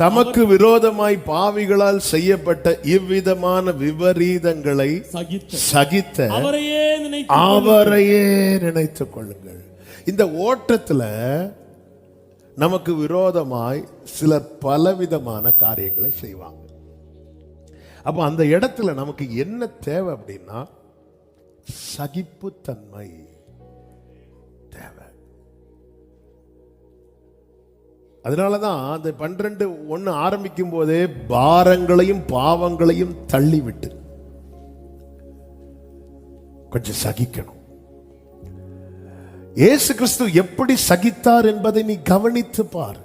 தமக்கு விரோதமாய் பாவிகளால் செய்யப்பட்ட இவ்விதமான விபரீதங்களை சகித்த. சகித்த. அவரையே நினைத்து அவரையே நினைத்துக் கொள்ளுங்கள். இந்த ஓட்டத்துல நமக்கு விரோதமாய் சிலர் பலவிதமான காரியங்களை செய்வாங்க. அப்ப அந்த இடத்துல நமக்கு என்ன தேவை அப்படின்னா சகிப்புத்தன்மை. அதனால தான் அந்த பன்னிரெண்டு ஒன்று ஆரம்பிக்கும் போதே பாரங்களையும் பாவங்களையும் தள்ளிவிட்டு கொஞ்சம் சகிக்கணும். இயேசு கிறிஸ்து எப்படி சகித்தார் என்பதை நீ கவனித்து பார்.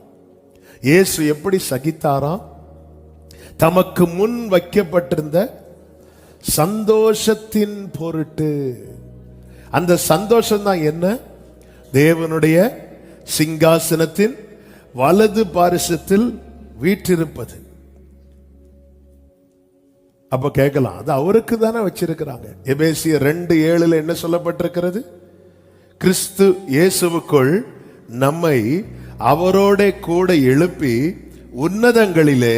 இயேசு எப்படி சகித்தாரா? தமக்கு முன் வைக்கப்பட்டிருந்த சந்தோஷத்தின் பொருட்டு. அந்த சந்தோஷம் தான் என்ன? தேவனுடைய சிங்காசனத்தின் வலது பாரிசத்தில் வீற்றிருப்பது. அப்ப கேட்கலாம் அது அவருக்கு தானே வச்சிருக்கிறாங்க. எபேசிய ரெண்டு ஏழுல என்ன சொல்லப்பட்டிருக்கிறது? கிறிஸ்து இயேசுவுக்குள் நம்மை அவரோட கூட எழுப்பி உன்னதங்களிலே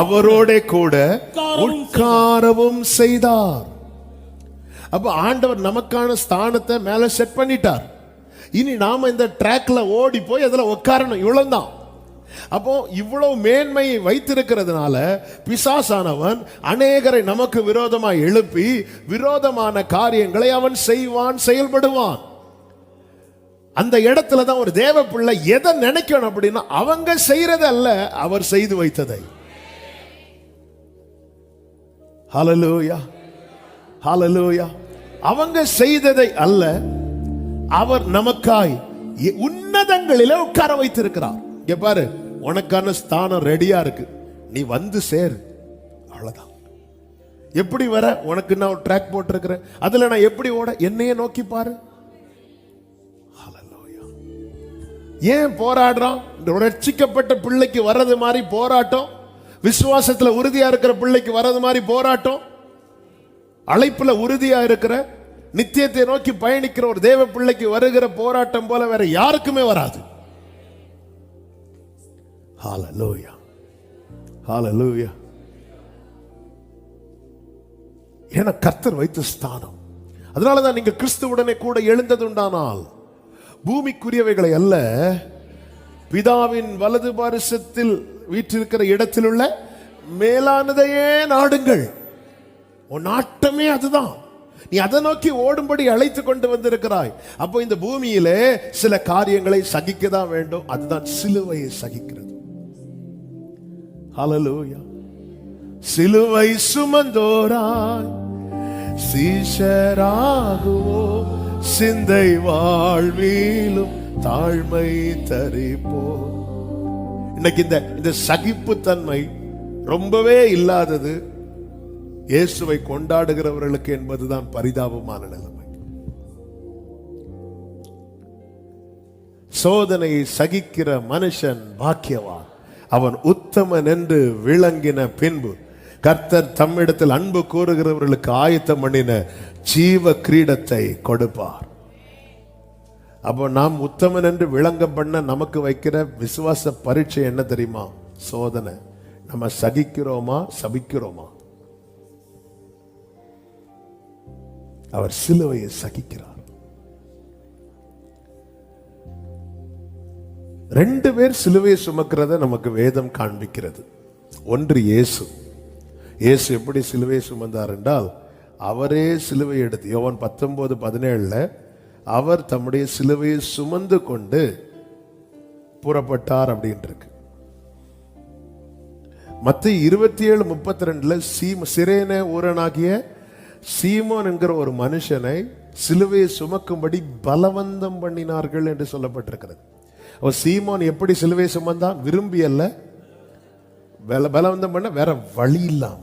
அவரோட கூட உட்காரவும் செய்தார். அப்ப ஆண்டவர் நமக்கான ஸ்தானத்தை மேல செட் பண்ணிட்டார். இனி நாம இந்த ட்ராக்ல ஓடி போய் அதுல உட்காரணும் இவ்வளவுதான். அப்போ இவ்வளவு மேன்மையை வைத்திருக்கிறதுனால பிசாசானவன் அநேகரை நமக்கு விரோதமாக எழுப்பி விரோதமான காரியங்களை அவன் செய்வான் செயல்படுவான். அந்த இடத்துல தான் ஒரு தேவ பிள்ளை எதை நினைக்கணும் அப்படின்னா அவங்க செய்யறது அல்ல அவர் செய்து வைத்ததை. ஹலலூயா ஹலலூயா அவங்க செய்ததை அல்ல அவர் நமக்காய் எ- உன்னதங்களிலே உட்கார வைத்திருக்கிறார். இங்க பாரு உனக்கான ஸ்தானம் ரெடியா இருக்கு. நீ வந்து சேரு. அவ்வளவுதான். எப்படி வர? உனக்கு நான் ஒரு ட்ராக் போட்டிருக்கிறேன். அதுல நான் எப்படி ஓட? என்னையே நோக்கி பாரு. ஏன் போராடுறான்? இந்த ரட்சிக்கப்பட்ட பிள்ளைக்கு வர்றது மாதிரி போராட்டம். விசுவாசத்துல உறுதியா இருக்கிற பிள்ளைக்கு வர்றது மாதிரி போராட்டம். அழைப்புல உறுதியா இருக்கிற நித்தியத்தை நோக்கி பயணிக்கிற ஒரு தேவ பிள்ளைக்கு வருகிற போராட்டம் போல வேற யாருக்குமே வராது. ஹalleluya ஹalleluya என கர்த்தர் வைத்த ஸ்தானம். அதனாலதான் நீங்க கிறிஸ்துவுடனே கூட எழுந்ததுண்டானால் பூமிக்குரியவைகளை அல்ல பிதாவின் வலது பாரிசத்தில் வீற்றிருக்கிற இடத்தில் உள்ள மேலானதையே நாடுங்கள். உன் நாட்டமே அதுதான். நீ அதை நோக்கி ஓடும்படி அழைத்து கொண்டு வந்திருக்கிறாய். அப்போ இந்த பூமியிலே சில காரியங்களை சகிக்க தான் வேண்டும். அதுதான் சிலுவையை சகிக்கிறது. ஹalleluya சிலுவை சுமந்தோராய் சீஷராகுவோ சிந்தை வாழ்விலும் தாழ்மை தரிப்போ. இன்னைக்கு இந்த இந்த சகிப்புத்தன்மை ரொம்பவே இல்லாதது. இயேசுவை கொண்டாடுகிறவர்களுக்கு என்பதுதான் பரிதாபமான நிலைமை. சோதனையை சகிக்கிற மனுஷன் பாக்கியவா அவன் உத்தமன் என்று விளங்கின பின்பு கர்த்தர் தம்மிடத்தில் அன்பு கூறுகிறவர்களுக்கு ஆயத்தம் பண்ணின ஜீவ கிரீடத்தை கொடுப்பார். அப்போ நாம் உத்தமன் என்று விளங்க பண்ண நமக்கு வைக்கிற விசுவாச பரீட்சை என்ன தெரியுமா? சோதனை. நம்ம சகிக்கிறோமா? சபிக்கிறோமா? அவர் சிலுவையை சகிக்கிறார். ரெண்டு பேர் சிலுவையை சுமக்கிறத நமக்கு வேதம் காண்பிக்கிறது. ஒன்று இயேசு. இயேசு எப்படி சிலுவையை சுமந்தார் என்றால் அவரே சிலுவை எடுத்து யோவன் பத்தொன்பது பதினேழுல அவர் தம்முடைய சிலுவையை சுமந்து கொண்டு புறப்பட்டார் அப்படின்ட்டு மற்ற மத்த இருபத்தி ஏழு முப்பத்தி ரெண்டுல சீம சிறேன ஊரனாகிய சீமோன் என்கிற ஒரு மனுஷனை சிலுவையை சுமக்கும்படி பலவந்தம் பண்ணினார்கள் என்று சொல்லப்பட்டிருக்கிறது. அவர் சீமோன் எப்படி சிலுவையை சுமந்தான்? விரும்பி அல்ல. பல பலவந்தம் பண்ண வேற வழி இல்லாம.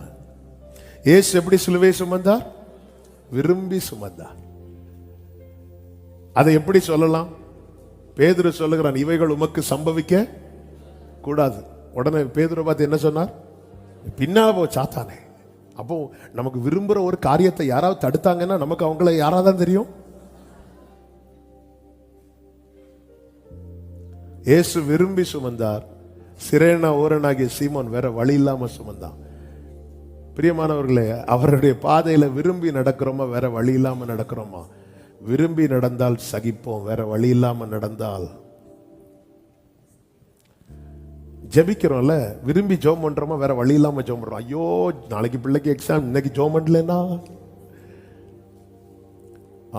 ஏசு எப்படி சிலுவையை சுமந்தார்? விரும்பி சுமந்தார். அதை எப்படி சொல்லலாம்? பேதுரு சொல்லுகிறான் இவைகள் உமக்கு சம்பவிக்க கூடாது. உடனே பேதுரை பார்த்து என்ன சொன்னார்? பின்னால போ சாத்தானே. அப்போ நமக்கு விரும்புகிற ஒரு காரியத்தை யாராவது தடுத்தாங்கன்னா நமக்கு அவங்கள யாராதான் தெரியும்? ஏசு விரும்பி சுமந்தார். சிரேனா ஓரனாகிய சீமோன் வேற வழி இல்லாமல் சுமந்தான். பிரியமானவர்களே அவருடைய பாதையில் விரும்பி நடக்கிறோமா வேற வழி இல்லாமல் நடக்கிறோமா? விரும்பி நடந்தால் சகிப்போம் வேற வழி இல்லாமல் நடந்தால் ஜெபிக்கிறோம்ல விரும்பி ஜோம் பண்றோமா? வேற வழி இல்லாமல் ஜோம் பண்ணுறோம் ஐயோ நாளைக்கு பிள்ளைக்கு எக்ஸாம் இன்னைக்கு ஜோம் பண்ணலன்னா?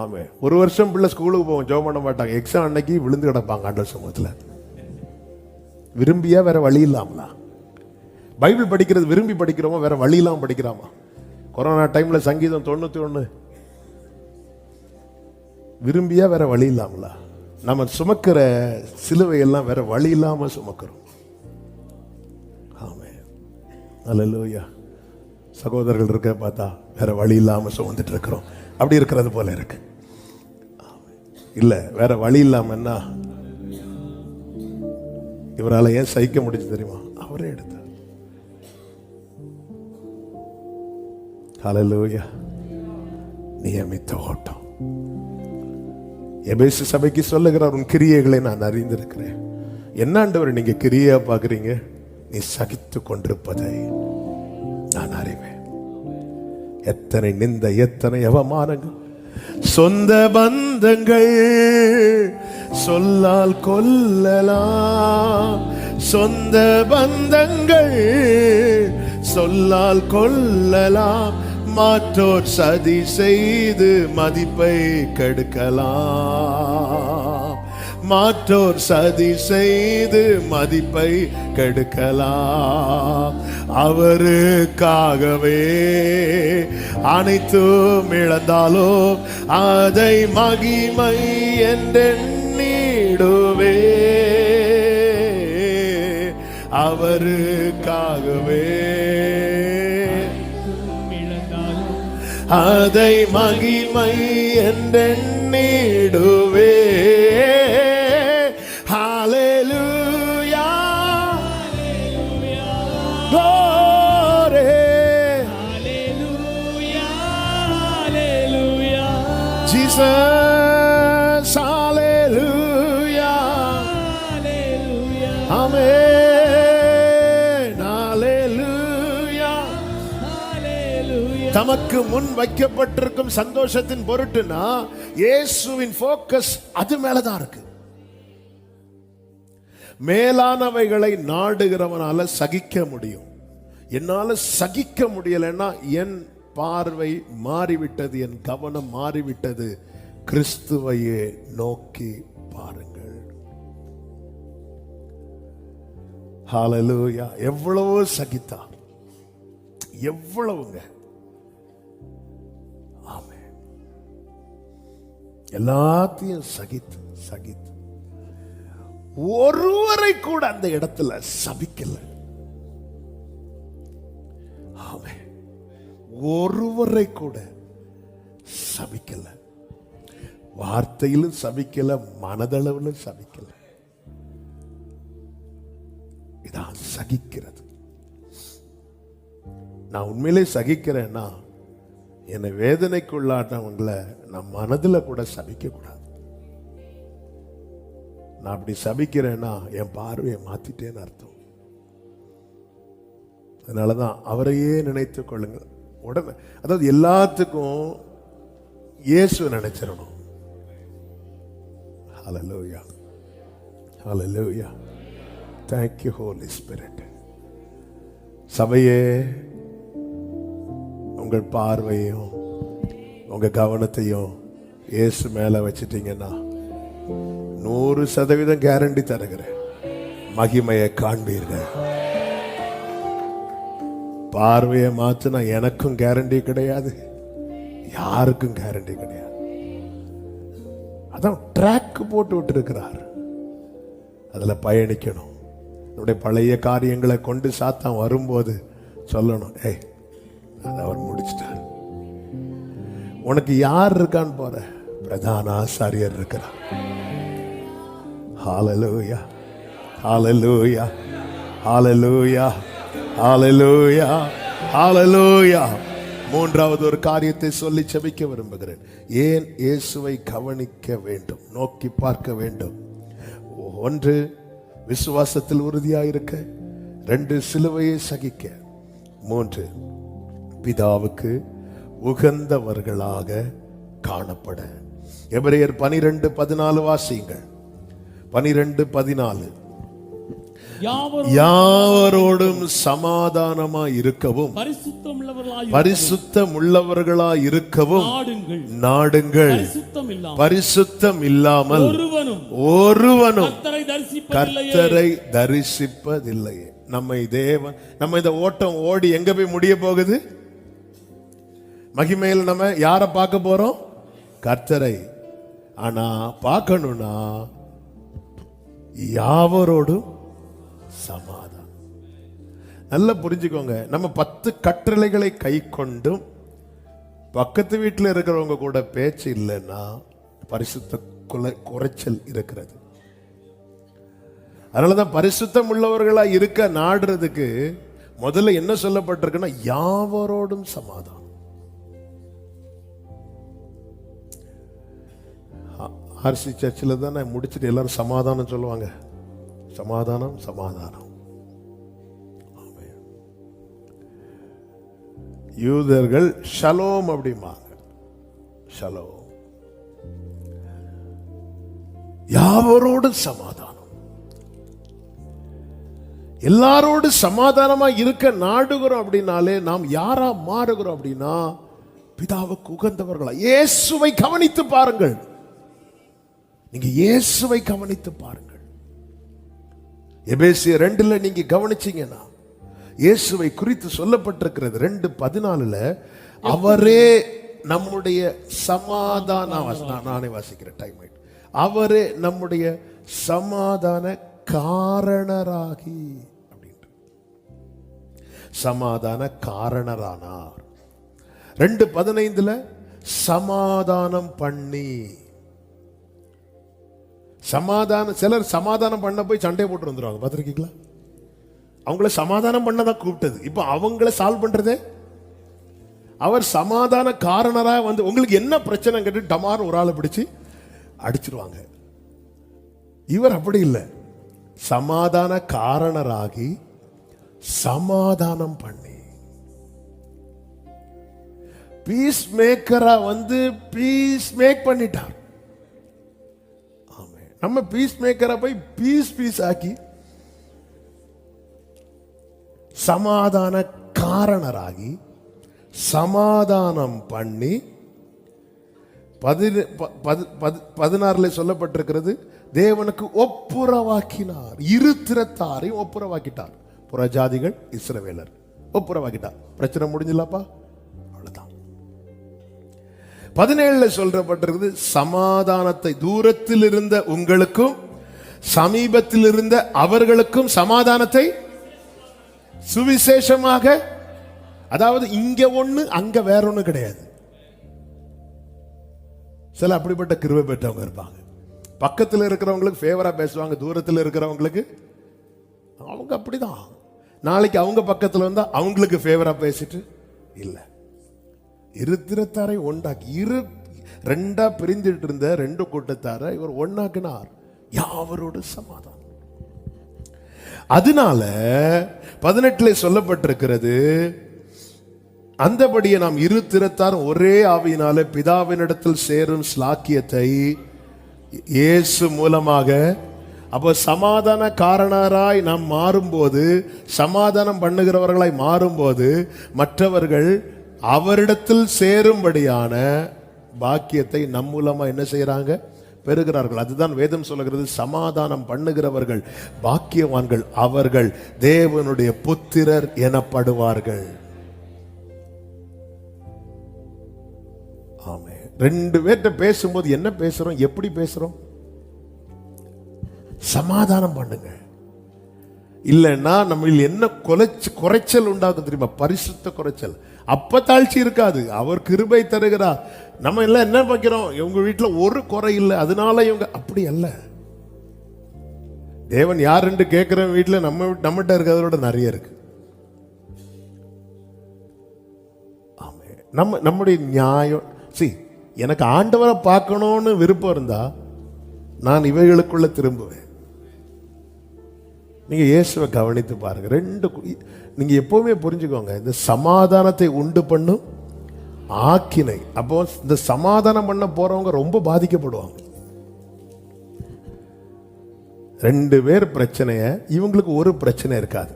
ஆமே ஒரு வருஷம் பிள்ளை ஸ்கூலுக்கு போவோம் ஜோம் பண்ண மாட்டாங்க. எக்ஸாம் அன்னைக்கு விழுந்து கிடப்பாங்க ஆண்டவர் சமூகத்துல. விரும்பியா வேற வழி இல்லாமலா? பைபிள் படிக்கிறது விரும்பி படிக்கிறோமா? வேற வழி இல்லாமல் படிக்கிறாமா? கொரோனா டைம்ல சங்கீதம் தொண்ணூத்தி ஒன்று விரும்பியா வேற வழி இல்லாமலா? நம்ம சுமக்கிற சிலுவை எல்லாம் வேற வழி இல்லாம சுமக்கிறோம். அல்லேலூயா சகோதரர்கள் இருக்க பார்த்தா வேற வழி இல்லாமல் சுமந்துட்டு இருக்கிறோம். அப்படி இருக்கிறது போல இருக்கு. இல்லை வேற வழி இல்லாமன்னா இவரால் ஏன் சகிக்க முடிஞ்சு தெரியுமா? அவரே எடுத்தார். ஹalleluya நியமித்த ஓட்டம். எபேசு சபைக்கு சொல்லுகிறார் உன் கிரியைகளை நான் அறிந்திருக்கிறேன். என்னாண்டவர் நீங்க கிரியா பார்க்குறீங்க? நீ சகித்து கொண்டிருப்பதை நான் அறிவேன். எத்தனை நிந்த எத்தனை அவமானங்கள். சொந்த பந்தங்கள் சொல்லால் கொல்லலாம். சொந்த பந்தங்கள் சொல்லால் கொல்லலாம். மாற்றோர் சதி செய்து மதிப்பை கெடுக்கலாம். மாற்றோர் சதி செய்து மதிப்பை கெடுக்கலாம். அவருக்காகவே அனைத்தும் இழந்தாலோ அதை மகிமை என்றெண்ணிடுவே. அவருக்காகவே அதை மகிமை என்றெண்ணிடுவே. Jesus hallelujah. ஹalleluya amen. Hallelujah. ஹalleluya தமக்கு முன் வைக்கப்பட்டிருக்கும் சந்தோஷத்தின் பொருட்டுனா இயேசுவின் ஃபோக்கஸ் அது மேலதான் இருக்கு. மேலானவைகளை நாடுகிறவனால சகிக்க முடியும். என்னால சகிக்க முடியலைன்னா என் பார்வை மாறிவிட்டது என் கவனம் மாறிவிட்டது. கிறிஸ்துவையே நோக்கி பாருங்கள். ஹாலலூயா எவ்வளவோ சகித்தார் எவ்வளவுங்க. ஆமே எல்லாத்தையும் சகித்து சகித்து. ஒருவரை கூட அந்த இடத்துல சபிக்கல. ஆமே ஒருவரை கூட சபிக்கல. வார்த்தையிலும் சபிக்கல மனதளவிலும் சபிக்கல. இதான் சகிக்கிறது. நான் உண்மையிலே சகிக்கிறேன்னா என்னை வேதனைக்குள்ளாட்டவங்களை நான் மனதில் கூட சபிக்க கூடாது நான் அப்படி சபிக்கிறேன்னா என் பார்வையை மாத்திட்டேன்னு அர்த்தம். அதனாலதான் அவரையே நினைத்து கொள்ளுங்கள். உடனே அதாவது எல்லாத்துக்கும் இயேசு நினைச்சிடணும் ஹலலோயா ஹலலோயா தேங்க்யூ ஹோலி ஸ்பிரிட் சபையே உங்கள் பார்வையும் உங்க கவனத்தையும் இயேசு மேல வச்சுட்டீங்கன்னா நூறு சதவீதம் கேரண்டி தருகிறேன். மகிமையை காண்பீர்கள். பார்வையை மாற்றினா எனக்கும் கேரண்டி கிடையாது. யாருக்கும் கேரண்டி கிடையாது. அதான் ட்ராக் போட்டு விட்டுருக்கிறார். அதில் பயணிக்கணும். நம்முடைய பழைய காரியங்களை கொண்டு சாத்தான் வரும்போது சொல்லணும் ஏய் அதை அவர் முடிச்சிட்டார். உனக்கு யார் இருக்கான்னு போற பிரதான ஆசாரியர் இருக்கிறார். ஹாலலூயா ஹாலலூயா ஹாலலூயா ஹalleluya ஹalleluya மூன்றாவது ஒரு காரியத்தை சொல்லி செபிக்க விரும்புகிறேன். ஏன் இயேசுவை கவனிக்க வேண்டும்? நோக்கி பார்க்க வேண்டும். ஒன்று விசுவாசத்தில் உறுதியாயிருக்க. ரெண்டு சிலுவையை சகிக்க. மூன்று பிதாவுக்கு உகந்தவர்களாக காணப்பட. எபிரேயர் பனிரெண்டு பதினாலு வாசியுங்கள். பனிரெண்டு பதினாலு. யாவரோடும் சமாதானமா இருக்கவும் பரிசுத்தம் உள்ளவர்களா இருக்கவும் நாடுங்கள். பரிசுத்தம் இல்லாமல் ஒருவனும் கர்த்தரை தரிசிப்பதில்லையே. நம்மை தேவன் நம்ம இந்த ஓட்டம் ஓடி எங்க போய் முடிய போகுது? மகிமையில் நம்ம யாரை பார்க்க போறோம்? கர்த்தரை. ஆனா பார்க்கணும்னா யாவரோடும் சமாதானம். நல்லா புரிஞ்சுக்கோங்க. நம்ம பத்து கட்டளைகளை கை கொண்டும் பக்கத்து வீட்டில் இருக்கிறவங்க கூட பேச்சு இல்லைன்னா பரிசுத்த குலை குறைச்சல் இருக்கிறது. அதனால தான் பரிசுத்தம் உள்ளவர்களா இருக்க நாடுறதுக்கு முதல்ல என்ன சொல்லப்பட்டிருக்குன்னா யாவரோடும் சமாதானம். ஆர்சி சர்ச்சில் தானே முடிச்சுட்டு எல்லாரும் சமாதானம் சொல்லுவாங்க. சமாதானம் சமாதானம். யூதர்கள் ஷலோம் அப்படிம்பாங்க. ஷலோம். யாவரோடு சமாதானம். எல்லாரோடு சமாதானமா இருக்க நாடுகிறோம் அப்படின்னாலே நாம் யாரா மாறுகிறோம் அப்படின்னா பிதாவுக்கு உகந்தவர்களா. இயேசுவை கவனித்து பாருங்கள். நீங்க இயேசுவை கவனித்து பாருங்கள். எபேசிய ரெண்டுல நீங்க கவனிச்சீங்கன்னா இயேசுவை குறித்து சொல்லப்பட்டிருக்கிறது ரெண்டு பதினாலுல அவரே நம்முடைய சமாதான நானே வாசிக்கிறேன் டைம் ஆயிட்டு. அவரே நம்முடைய சமாதான காரணராகி அப்படின்ட்டு. சமாதான காரணரானார். ரெண்டு பதினைந்துல சமாதானம் பண்ணி. சமாதானம் சிலர் சமாதானம் பண்ண போய் சண்டை போட்டு வந்துருவாங்க. பார்த்துருக்கீங்களா? அவங்கள சமாதானம் பண்ணதான் கூப்பிட்டது. இப்போ அவங்கள சால்வ் பண்ணுறதே அவர் சமாதான காரணராக வந்து உங்களுக்கு என்ன பிரச்சனை கேட்டு டமார் ஒரு ஆளை பிடிச்சி அடிச்சிருவாங்க. இவர் அப்படி இல்லை. சமாதான காரணராகி சமாதானம் பண்ணி. பீஸ் மேக்கரா வந்து பீஸ் மேக் பண்ணிட்டார். நம்ம பீஸ் மேக்கரை போய் பீஸ் பீஸ் ஆக்கி சமாதான காரணராகி சமாதானம் பண்ணி பதின ப- பது- பது- பதினாறுல சொல்லப்பட்டிருக்கிறது தேவனுக்கு ஒப்புரவாக்கினார். இரு திறத்தாரையும் ஒப்புரவாக்கிட்டார். புறஜாதிகள் இஸ்ரவேலர். ஒப்புரவாக்கிட்டார். பிரச்சனை முடிஞ்சலப்பா பதினேழுல சொல்றப்பட்டிருக்குது சமாதானத்தை தூரத்தில் இருந்த உங்களுக்கும் சமீபத்தில் இருந்த அவர்களுக்கும் சமாதானத்தை சுவிசேஷமாக அதாவது இங்க ஒண்ணு அங்க வேற ஒண்ணு கிடையாது. சில அப்படிப்பட்ட கிருவை பெற்றவங்க இருப்பாங்க. பக்கத்தில் இருக்கிறவங்களுக்கு ஃபேவரா பேசுவாங்க தூரத்தில் இருக்கிறவங்களுக்கு அவங்க அப்படிதான். நாளைக்கு அவங்க பக்கத்தில் வந்தா அவங்களுக்கு ஃபேவரா பேசிட்டு இல்லை. இருத்திரத்தாரை ஒன்றாக்கி இரு ரெண்டா பிரிந்துட்டு இருந்த ரெண்டு கூட்டத்தாரை இவர் ஒன்னாக்கினார் யாவரோடு சமாதானம். அதனால பதினெட்டுல சொல்லப்பட்டிருக்கிறது அந்தபடியே நாம் இரு திறத்தார் ஒரே ஆவியினால பிதாவினிடத்தில் சேரும் ஸ்லாக்கியத்தை இயேசு மூலமாக அப்போ சமாதான காரணராய் நாம் மாறும்போது சமாதானம் பண்ணுகிறவர்களாய் மாறும்போது மற்றவர்கள் அவரிடத்தில் சேரும்படியான பாக்கியத்தை நம் மூலமாக என்ன செய்யறாங்க பெறுகிறார்கள். அதுதான் வேதம் சொல்லுகிறது சமாதானம் பண்ணுகிறவர்கள் பாக்கியவான்கள் அவர்கள் தேவனுடைய புத்திரர் எனப்படுவார்கள். ஆமே ரெண்டு பேர்கிட்ட பேசும்போது என்ன பேசுறோம்? எப்படி பேசுறோம்? சமாதானம் பண்ணுங்க. இல்லைன்னா நம்ம என்ன குலைச்சு குறைச்சல் உண்டாகும் தெரியுமா? பரிசுத்த குறைச்சல். அப்ப தாழ்ச்சி இருக்காது. அவர் கிருபை தருகிறார். நம்ம எல்லாம் என்ன பார்க்கிறோம் இவங்க வீட்டுல ஒரு குறை இல்லை. அதனால இவங்க அப்படி அல்ல. தேவன் யாருன்னு கேட்குற வீட்டுல நம்ம நம்மகிட்ட இருக்கிறதோட நிறைய இருக்கு. நம்ம நம்முடைய நியாயம் சி எனக்கு ஆண்டவரை பார்க்கணும்னு விருப்பம் இருந்தா நான் இவைகளுக்குள்ள திரும்புவேன். நீங்க இயேசுவை கவனித்து பாருங்க. ரெண்டு நீங்கள் எப்போவுமே புரிஞ்சுக்கோங்க இந்த சமாதானத்தை உண்டு பண்ணும் ஆக்கினை. அப்போ இந்த சமாதானம் பண்ண போகிறவங்க ரொம்ப பாதிக்கப்படுவாங்க. ரெண்டு பேர் பிரச்சனையை இவங்களுக்கு ஒரு பிரச்சனை இருக்காது.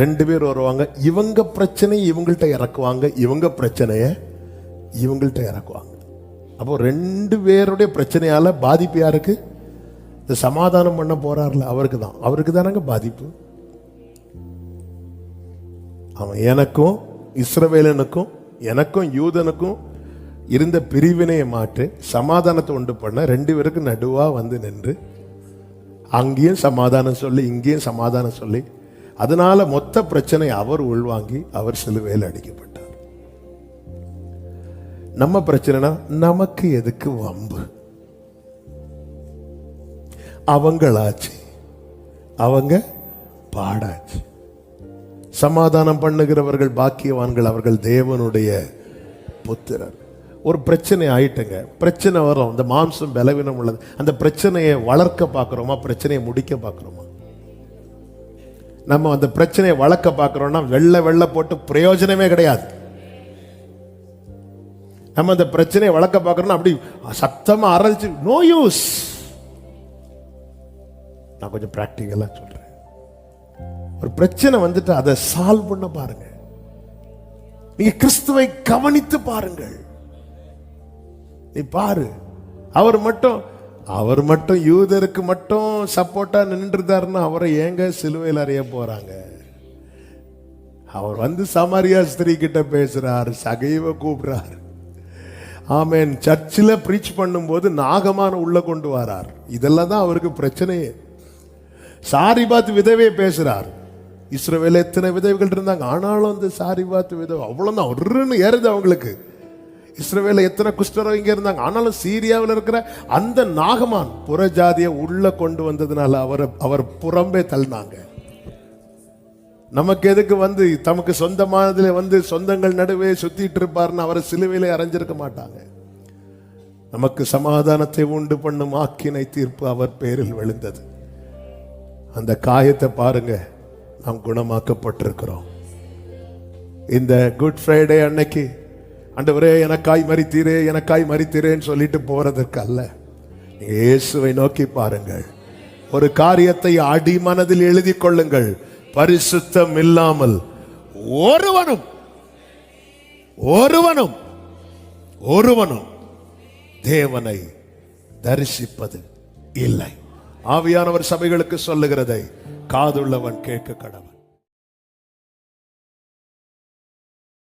ரெண்டு பேர் வருவாங்க இவங்க பிரச்சனை இவங்கள்ட்ட இறக்குவாங்க இவங்க பிரச்சனையை இவங்கள்ட்ட இறக்குவாங்க. அப்போ ரெண்டு பேருடைய பிரச்சனையால் பாதிப்பு யாருக்கு? இந்த சமாதானம் பண்ண போறார்ல அவருக்கு தான். அவருக்கு தானங்க பாதிப்பு? அவன் எனக்கும் இஸ்ரவேலனுக்கும் எனக்கும் யூதனுக்கும் இருந்த பிரிவினையை மாற்றி சமாதானத்தை உண்டு பண்ண ரெண்டு பேருக்கு நடுவாக வந்து நின்று அங்கேயும் சமாதானம் சொல்லி இங்கேயும் சமாதானம் சொல்லி அதனால மொத்த பிரச்சனை அவர் உள்வாங்கி அவர் சிலுவையில் அடிக்கப்பட்டார். நம்ம பிரச்சனைனா நமக்கு எதுக்கு வம்பு? அவங்களாச்சு. அவங்க பாடாச்சு. சமாதானம் பண்ணுகிறவர்கள் பாக்கியவான்கள் அவர்கள் தேவனுடைய புத்திரர். ஒரு பிரச்சனை ஆயிட்டுங்க. பிரச்சனை வரும். இந்த மாம்சம் பலவீனம் உள்ளது. அந்த பிரச்சனையை வளர்க்க பார்க்குறோமா? பிரச்சனையை முடிக்க பார்க்குறோமா? நம்ம அந்த பிரச்சனையை வளர்க்க பார்க்குறோம்னா வெள்ளை வெள்ளை போட்டு பிரயோஜனமே கிடையாது. நம்ம அந்த பிரச்சனையை வளர்க்க பார்க்குறோம்னா அப்படி சத்தமாக அரைச்சு நோ யூஸ் நான் கொஞ்சம் ப்ராக்டிக்கலாக சொல்கிறேன் ஒரு பிரச்சனை வந்துட்டு அதை சால்வ் பண்ண பாருங்க. நீங்க கிறிஸ்துவை கவனித்து பாருங்கள். நீ பாரு. அவர் மட்டும் அவர் மட்டும் யூதருக்கு மட்டும் சப்போர்ட்டா நின்றுதாருன்னா அவரை ஏங்க சிலுவையில் அறிய போறாங்க? அவர் வந்து சமாரியா ஸ்திரீ கிட்ட பேசுறாரு சகைவ கூப்பிடுறாரு. ஆமென். சர்ச்சில் ப்ரீச் பண்ணும்போது நாகமான உள்ள கொண்டு வரார். இதெல்லாம் தான் அவருக்கு பிரச்சனையே. சாரிபாத் விதவே பேசுறார். இஸ்ரோவேல எத்தனை விதவைகள் இருந்தாங்க? ஆனாலும் அந்த சாரிபாத்து விதவை அவ்வளவுதான். ஒருன்னு ஏறுது அவங்களுக்கு. இஸ்ரவேல எத்தனை குஷ்டரோகிங்க இருந்தாங்க. ஆனாலும் சீரியாவில் இருக்கிற அந்த நாகமான் புறஜாதியை உள்ள கொண்டு வந்ததுனால அவரை அவர் புறம்பே தள்ளினாங்க. நமக்கு எதுக்கு வந்து தமக்கு சொந்தமானதுல வந்து சொந்தங்கள் நடுவே சுத்திட்டு இருப்பார்னு அவரை சிலுவையிலே அரைஞ்சிருக்க மாட்டாங்க. நமக்கு சமாதானத்தை உண்டு பண்ணும் ஆக்கினை தீர்ப்பு அவர் பேரில் விழுந்தது. அந்த காயத்தை பாருங்க. நாம் குணமாக்கப்பட்டிருக்கிறோம். இந்த குட் ஃப்ரைடே அன்னைக்கு அண்டவரே எனக்காய் மறித்தீரே எனக்காய் மறித்தீரேன்னு சொல்லிட்டு போறதற்கு அல்ல நீங்க இயேசுவை நோக்கி பாருங்கள். ஒரு காரியத்தை அடி மனதில் எழுதி கொள்ளுங்கள். பரிசுத்தம் இல்லாமல் ஒருவனும் ஒருவனும் ஒருவனும் தேவனை தரிசிப்பது இல்லை. ஆவியானவர் சபைகளுக்கு சொல்லுகிறதை காதுள்ளவன் கேட்க கடவன்.